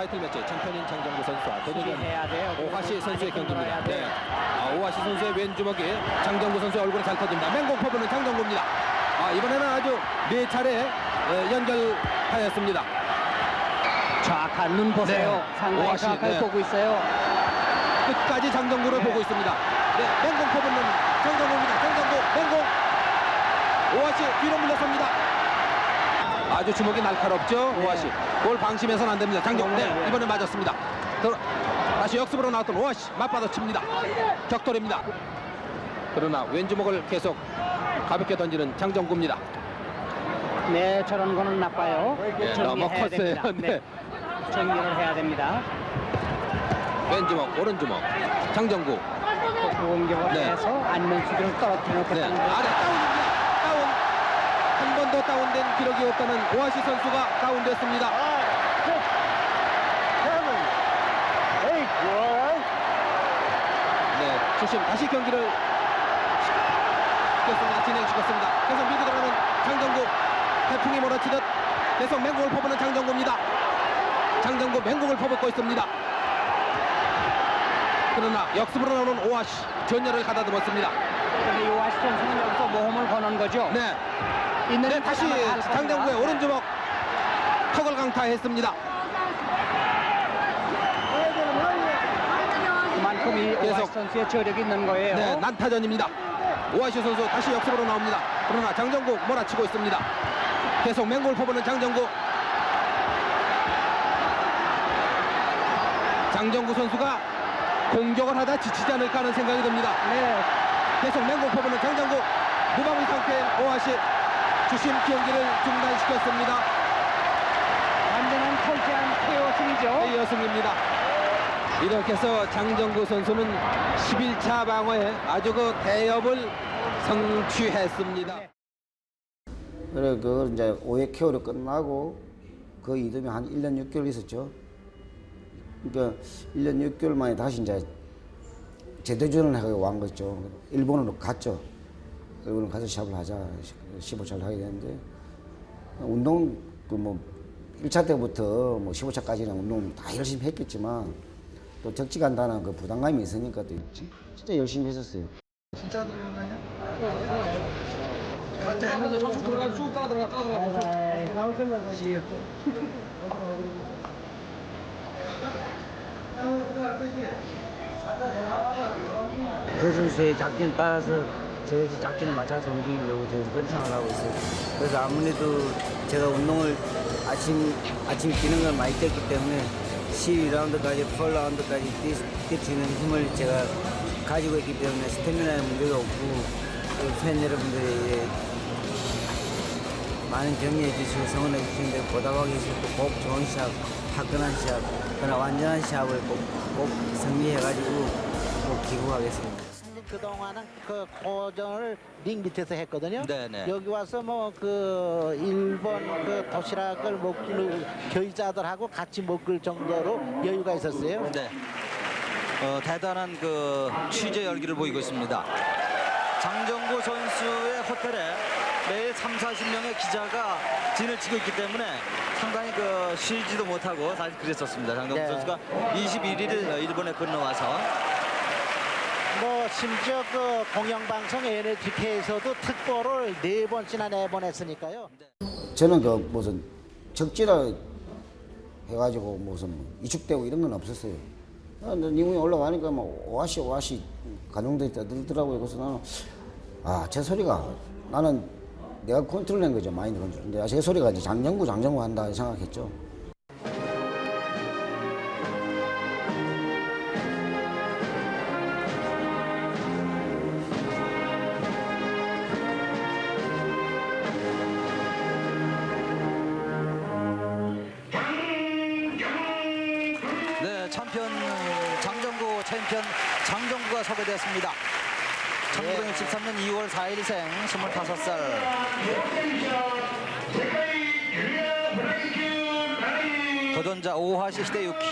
타이틀 매치 챔피언인 장정구 선수와 돼요. 오하시 선수의 경기입니다. 네. 아, 오하시 선수의 왼 주먹이 장정구 선수의 얼굴에 잘 터집니다. 맹공 퍼부는 장정구입니다. 아, 이번에는 아주 네 차례 어, 연결하였습니다. 정확한 눈 보세요. 네. 상당히 오하시, 정확하게 네. 보고 있어요. 끝까지 장정구를 네. 보고 있습니다. 네, 맹공 퍼붓는 장정구입니다. 장정구 맹공 오하시 뒤로 물러섭니다. 아주 주먹이 날카롭죠, 네. 오하시. 볼 방심해서는 안 됩니다. 장정, 네, 네. 이번에 맞았습니다. 더- 다시 역습으로 나왔던 오하시 맞받아 칩니다. 격돌입니다. 그러나 왼 주먹을 계속 가볍게 던지는 장정구입니다. 네, 저런 거는 나빠요. 예, 너무 컸어요. 됩니다. 네. 정리를 해야 됩니다. 왼 주먹, 오른 주먹, 장정구. 공격을 네. 해서 안면 수비를 떨어뜨려 네, 놓겠다는 아래 거죠. 번도 다운된 기록이 없다는 오하시 선수가 다운됐습니다. 네, 조심 다시 경기를 시켰습니다. 진행시켰습니다. 계속 밀고 들어가는 장정구. 태풍이 몰아치듯 계속 맹공을 퍼붓는 장정구입니다. 장정구 맹공을 퍼붓고 있습니다. 그러나 역습으로 나오는 오하시 전열을 가다듬었습니다. 근데 요하시 선수는 여기서 모험을 거는 거죠. 네, 있는 네 다시 겁니다. 장정구의 오른 주먹 턱을 강타했습니다. 그만큼 이 계속. 선수의 저력이 있는 거예요. 네, 난타전입니다. 오하시 선수 다시 역습으로 나옵니다. 그러나 장정구 몰아치고 있습니다. 계속 맹골 퍼보는 장정구. 장정구 선수가 공격을 하다 지치지 않을까 하는 생각이 듭니다. 네. 계속 맹골 퍼보는 장정구. 무방위 상태인 오하시 주심 경기를 중단시켰습니다. 완전한 털지한 KO 승이죠. 이어승입니다. 이렇게 해서 장정구 선수는 11차 방어에 아주 그 대업을 성취했습니다. 그래 그 이제 5회 케어로 끝나고 그 이듬해 한 1년 6개월 있었죠. 그러니까 1년 6개월 만에 다시 이제 재도전을 하고 완 거죠. 일본으로 갔죠. 일본으로 가서 시합을 하자. 15차를 하게 되는데 운동 그 뭐 1차 때부터 뭐 15차까지는 운동 다 열심히 했겠지만 또 적지 간다는 그 부담감이 있으니까 또 진- 진짜 열심히 했었어요. 그 선수의 작전에 따라서 제 작전에 맞춰서 움직이려고 그런 생각을 하고 있어요. 그래서 아무래도 제가 운동을 아침, 아침 뛰는 걸 많이 뛰었기 때문에 12라운드까지, 4라운드까지 뛰, 뛰치는 힘을 제가 가지고 있기 때문에 스태미나에 문제가 없고 또팬 여러분들이 많은 격려해 주시고 성원해 주시는데 보답하기 위해서 꼭 좋은 시합, 화끈한 시합, 그러나 완전한 시합을 꼭, 꼭 승리해가지고 꼭 기구하겠습니다. 그동안은 그 고전을 링 밑에서 했거든요. 네네. 여기 와서 뭐 그 일본 그 도시락을 먹기로 교의자들하고 같이 먹을 정도로 여유가 있었어요. 네. 어, 대단한 그 취재 열기를 보이고 있습니다. 장정구 선수의 호텔에 매일 3, 40명의 기자가 진을 치고 있기 때문에 상당히 그 쉬지도 못하고 사실 그랬었습니다. 장정구 네. 선수가 21일 일본에 건너와서 뭐 심지어 그 공영방송 NHK에서도 특보를 네 번씩이나 내보냈으니까요. 저는 그 무슨 적지라 해가지고 무슨 이축되고 이런 건 없었어요. 아, 니궁이 올라가니까 뭐 오아시 오아시 가정들이 떠들더라고요. 그래서 나는 아제 소리가 나는 내가 컨트롤한 거죠 마인드 컨트롤. 근데 제 소리가 이제 장정구 장정구 한다 생각했죠. 1963년 2월 4일생 25살. 도전자 오하시 히데유키.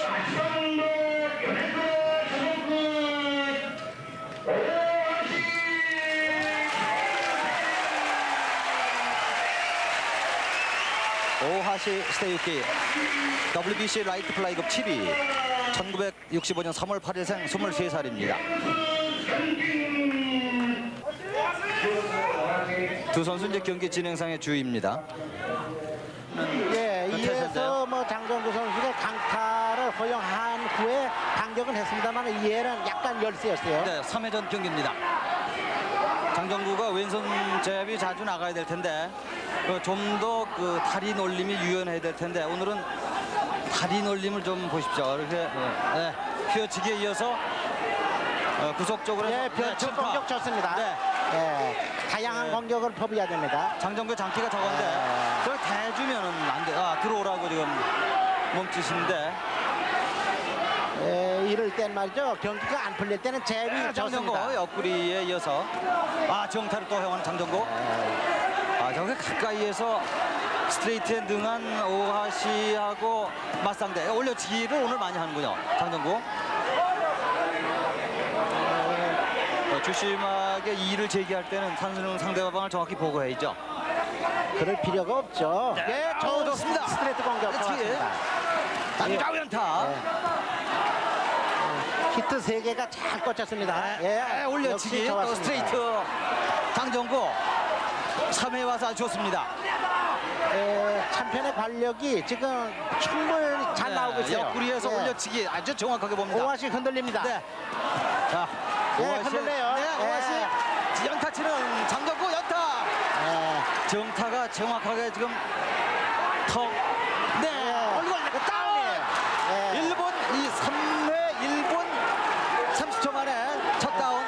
오하시 스테이키. WBC 라이트 플라이급 7위. 1965년 3월 8일생 23살입니다. 두 선수 이제 경기 진행상의 주의입니다. 예, 그 이에서. 뭐 장정구 선수가 강타를 허용한 후에 반격은 했습니다만 이에는 약간 열세였어요. 네, 3회전 경기입니다. 장정구가 왼손 제압이 자주 나가야 될 텐데 좀 더그 다리 놀림이 유연해야 될 텐데 오늘은 다리 놀림을 좀 보십시오. 이렇게 네, 휘어치기에 이어서 어, 구속적으로 예, 해서- 네, 변칙 점파. 공격 좋습니다. 네. 예, 다양한 네. 공격을 퍼부어야 됩니다. 장정구의 장기가 적은데 네. 저걸 대주면은 안 돼. 아 들어오라고 지금 몸짓인데 예, 이럴 땐 말이죠. 경기가 안 풀릴 때는 제압이 네, 장정구 좋습니다. 옆구리에 이어서 아 정타를 또 허용하는 장정구. 아 저게 가까이에서 스트레이트에 능한 오하시하고 맞상대 올려치기를 오늘 많이 하는군요. 장정구. 어, 조심하게 이를 제기할 때는 산수는 상대방을 정확히 보고해야죠. 그럴 필요가 없죠. 네, 예, 좋, 좋습니다. 스트레이트 공격 그렇지. 좋았습니다. 남자우 연타. 네. 히트 세개가잘 꽂혔습니다. 예, 네, 올려치기 또. 스트레이트 장정구 3회 와서 아주 좋습니다. 예, 참편의 관력이 지금 충분히 잘 네, 나오고 있어요. 옆구리에서 예. 올려치기 아주 정확하게 봅니다. 오아시 흔들립니다. 네. 자, 예, 오하시. 흔들려요. 네, 예. 오하시 연타 치는 장정구 연타. 예. 정타가 정확하게 지금 턱. 네, 예. 얼굴 그 다운. 예. 1분 이 3회 1분 30초 만에 첫 다운.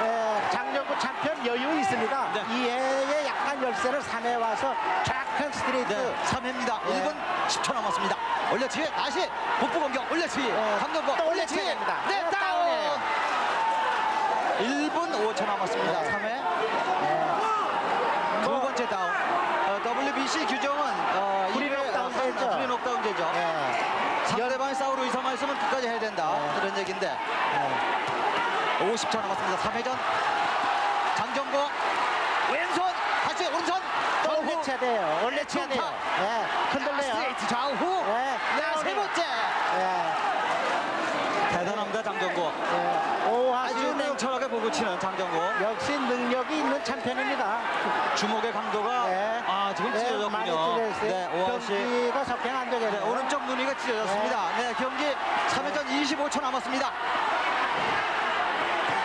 예, 장정구 참편 여유 있습니다. 네. 이회에 약간 열세를 3회 와서 정확한 스트레이트. 네, 3회입니다. 예. 1분 10초 남았습니다. 올려치기 다시 복부 공격 또 올려치기 올려치기 됩니다. 네 네, 다운. 1분 5초 남았습니다. 네. 3회 두 번째 다운 어, WBC 규정은 어, 프리 이회, 녹다운제죠. 어, 프리 녹다운제죠. 예. 상대방이 싸우로 이상만 있으면 끝까지 해야 된다 네. 이런 얘기인데 예. 50초 남았습니다. 3회전 장정구 왼손 다시 오른손 또 좌우 올려쳐야 돼요. 올려쳐야 중타. 돼요. 예. 흔들려요. 스트레이트 좌우 예. 네, 세. 번째 예. 대단합니다 장정구 예. 아주 냉철하게 보고 치는 장정구 역시 능력이 있는 참편입니다. 주먹의 강도가 네. 아 지금 네, 많이 찢어졌군요 찢어졌어요. 네 경기가 석행 안 되겠네요. 네, 오른쪽 무늬가 찢어졌습니다 네, 경기 3회전 25초 남았습니다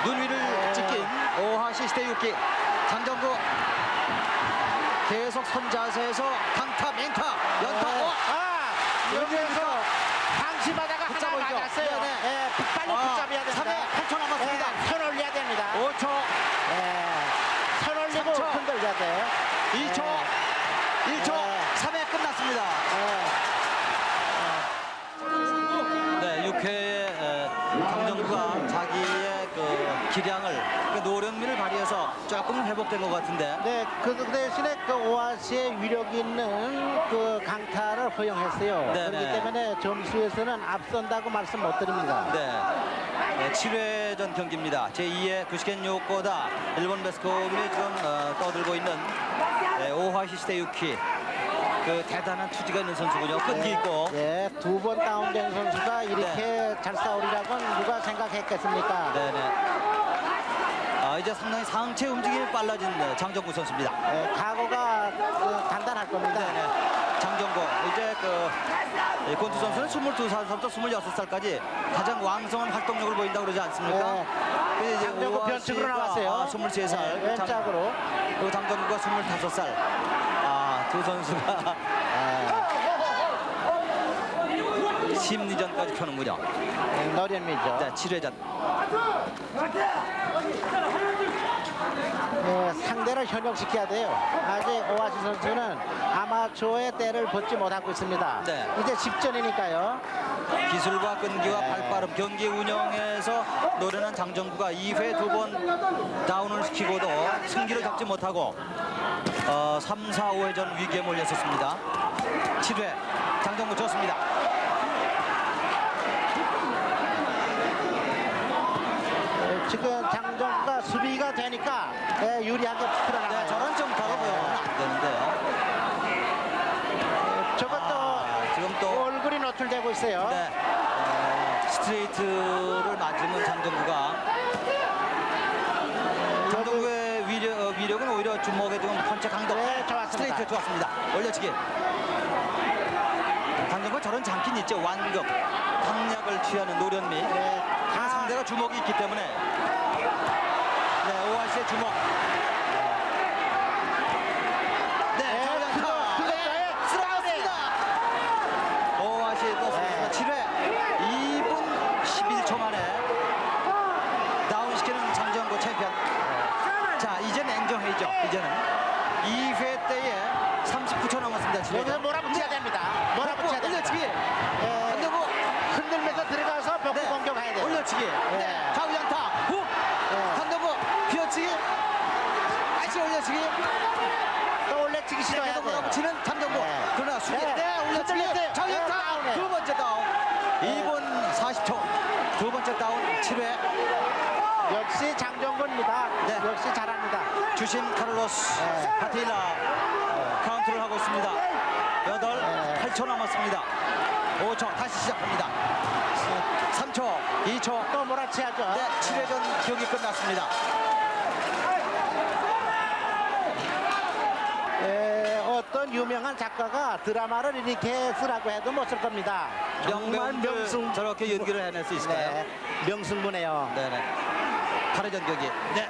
눈 위를 네. 찍긴 오하시 스테이유키 장정구 계속 선 자세에서 강타 맹타 연타 네. 어? 아, 여기에서 방심하다가 하나 붙잡고 있죠. 맞았어요. 네, 네. 예, 빨리 아, 붙잡아야 됩니다. 3회 8초 남았습니다 예, 손 올려야 됩니다. 5초 예, 손 올리고 3초. 흔들려야 돼요. 2초 네. 1초 네. 3회 끝났습니다 예. 네, 6회에 강정구가 자기의 그 기량을 그 노련미를 발휘해서 조금 회복된 것 같은데 네, 그 대신에 그 오아시의 위력 있는 그 강타를 허용했어요. 네, 그렇기 네. 때문에 점수에서는 앞선다고 말씀 못 드립니다. 네. 네, 7회전 경기입니다. 제2의 구시겐 요코다 일본 베스콤이 지금 어, 떠들고 있는 네, 오하시 시테유키 그 대단한 투지가 있는 선수군요. 끈기 있고 예, 두 번 다운된 선수가 이렇게 잘 싸우리라고는 누가 생각했겠습니까? 네네. 아, 이제 상당히 상체 움직임이 빨라진 네, 장정구 선수입니다. 예, 각오가 그 단단할 겁니다. 네네. 장정구 이제 그 권투 선수는 22살부터 26살까지 가장 왕성한 활동력을 보인다고 그러지 않습니까? 네. 근데 이제 장정구 변칙으로 나왔어요. 아, 23살. 네, 왼짝으로. 그 장정구가 25살. 아, 두 선수가 예, 심리전까지 펴는군요. 노련미죠. 네, 7회전. 예, 상대를 현역시켜야 돼요. 아직 오아시 선수는 아마추어의 때를 벗지 못하고 있습니다. 네. 이제 10전이니까요. 기술과 끈기와 네. 발빠름 경기 운영에서 노련한 장정구가 2회 두 번 다운을 시키고도 승기를 잡지 못하고 어, 3, 4, 5회전 위기에 몰렸었습니다. 7회 장정구 좋습니다. 지금 장정과 수비가 되니까 예, 유리하게 들어가요. 네, 저런 좀 걸어보면 네. 안 되는데요. 네, 저것도 아, 지금 또 얼굴이 노출되고 있어요. 네. 어, 스트레이트를 맞으면 장정구가 네, 장정구의 위력, 어, 위력은 오히려 주먹에 지금 펀치 강도 네, 스트레이트 좋았습니다. 올려치기. 장정구 저런 장긴 있죠. 완급. 강약을 취하는 노련미. 네. 다 상대가 주먹이 있기 때문에. 네 오아시의 주먹. 네 네, 그거, 안타. 그거, 네, 네, 쓰러졌습니다. 오아시 떴습니다 네. 7회 2분 11초 만에 다운시키는 장정구 챔피언. 자 이제 냉정해죠 이제는. 2회 때에 39초 남았습니다 지금. 여기서 몰아붙여야 됩니다. 몰아붙여야 됩니다. 올려치기 예, 안되고 흔들면서 들어가서 벽구 네. 공격해야 돼요. 올려치기 네. 좌우 연타 훅 네. 한동구 비어치기 다시 올려치기 또 올려치기 시도해야 계속 돼요. 몰아붙이는 장정구 네. 그러나 수비 네. 때 올려치기. 좌우 네, 연타 다운이에요. 두 번째 다운 2분 40초 두 번째 다운 7회 역시 장정근입니다. 네. 역시 잘합니다. 주심 카를로스 네. 파티라 카운트를 하고 있습니다. 여덟, 네. 8초 남았습니다. 5초 다시 시작합니다. 3초, 2초. 또 몰아치야죠. 네, 7회전 경기 끝났습니다. 예, 어떤 유명한 작가가 드라마를 이렇게 쓰라고 해도 못 쓸 겁니다. 정말 명배우들 명승 저렇게 연기를 해낼 수 있을까요? 네, 명승부네요. 네 네. 8회전 경기. 네.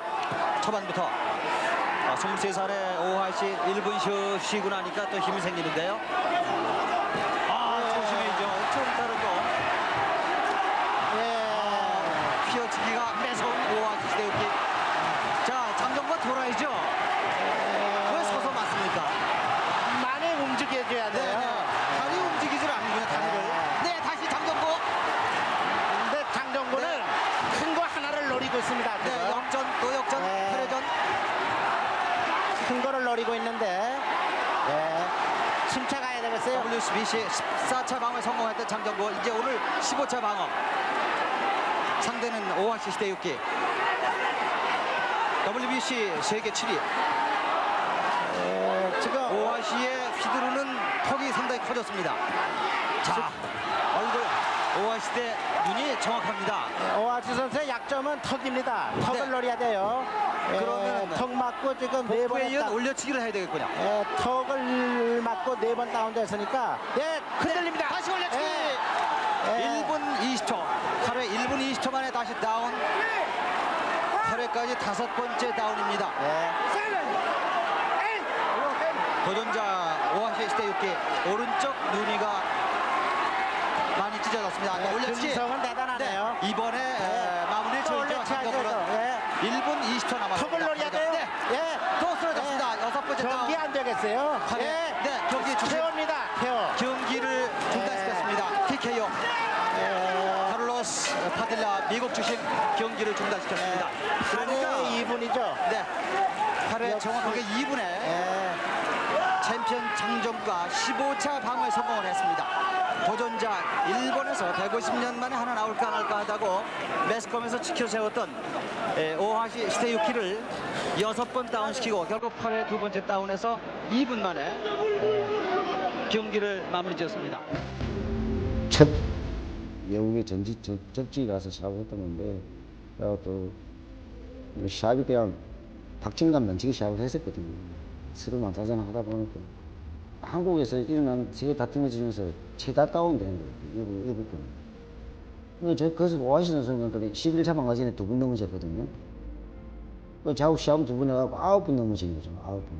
초반부터 아, 23살의 오하시 1분 쉬, 쉬고 나니까 또 힘이 생기는데요. 아, 조심해야죠. 좀 다르고. 예. 피어치기가 매서운 오하시 시대우기. 자, 장정과 돌아야죠. 왜 서서 맞습니까? 많이 움직여줘야 네, 돼요. 네. 다리 움직이질 않는군요, 다리를. 네, 다시 장정구. 근데 장정구는 큰 거 하나를 노리고 있습니다. 네, 지금. 역전, 또 역전, 네. 8회전. 노리고 있는데 예. 침착해야 되겠어요. WBC 14차 방어에 성공했던 장정구. 이제 오늘 15차 방어. 상대는 오하시 시대육기. WBC 세계 7위. 예, 지금 오하시의 휘두르는 턱이 상당히 커졌습니다. 자 얼굴 대 눈이 정확합니다 오아시 선수의 약점은 턱입니다. 턱을 네. 노려야 돼요. 예, 그러면은 턱 맞고 지금 네 번 이은. 올려치기를 해야 되겠군요 예, 턱을 맞고 네 번 다운됐으니까 네 흔들립니다. 다시 올려치기 예. 예. 1분 20초 8회 1분 20초 만에 다시 다운 8회까지 다섯 번째 다운입니다 예. 도전자 시대 6기 오른쪽 눈이가 많이 찢어졌습니다. 예, 올려치기. 근성은 대단하네요. 네, 이번에 에, 마무리를. 장정구는 예. 1분 20초 남았습니다. 턱을 노려야 돼요. 네. 예. 또 쓰러졌습니다. 여섯 번째. 경기 안 되겠어요. 예. 네, 경기 중심. 태워입니다. 태워. 경기를 중단시켰습니다. TKO. 예. 카를로스 파딜라 미국 주심 경기를 중단시켰습니다. 그러니까 8회 2분이죠. 네. 8회 역시. 정확하게 2분에 예. 챔피언 장정과 15차 방어에 성공을 했습니다. 도전자 일본에서 150년 만에 하나 나올까 말까 하다고 매스컴에서 지켜세웠던 에, 오하시 시테유키를 여섯 번 다운시키고 결국 8회 두 번째 다운에서 2분 만에 경기를 마무리 지었습니다. 첫 영국의 전지 접, 접지 가서 샵을 했던 건데 또 샵이 그냥 박진감 넘치게 샵을 했었거든요. 서로 만타전 하다 보니까 한국에서 일어난 세계 다툼을 중에서 최다 다운되는 거예요. 일부, 일부 분. 근데 저, 그래서 오하시는 선수들이 11차 방가전에 두 분 넘어졌거든요. 그 자국 시합 두분 해갖고 아홉 분 넘어진 거죠. 아홉 분.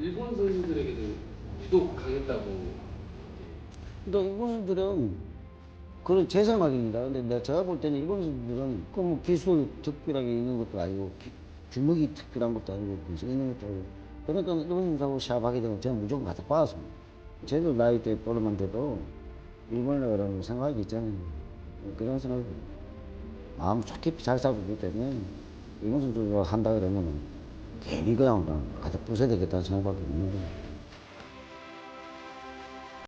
일본 선수들에게도 유독 강했다고 근데 일본 선수들은 그런 재산학입니다. 근데 내가 제가 볼 때는 일본 선수들은 그뭐 기술 특별하게 있는 것도 아니고 기- 주먹이 특별한 것도 아니고 있는 것도 아니고 그러니까 선수하고 시합하게 되면 저는 무조건 가서 빠졌습니다. 저도 나이 때 돼도 일본이라 그러면 생각이 있잖아요. 그런 생각이 마음 좋게 잘 싸우기 때문에 일본 선수가 한다 그러면 괜히 그냥 가서 부숴야 되겠다는 생각밖에 없는 거예요.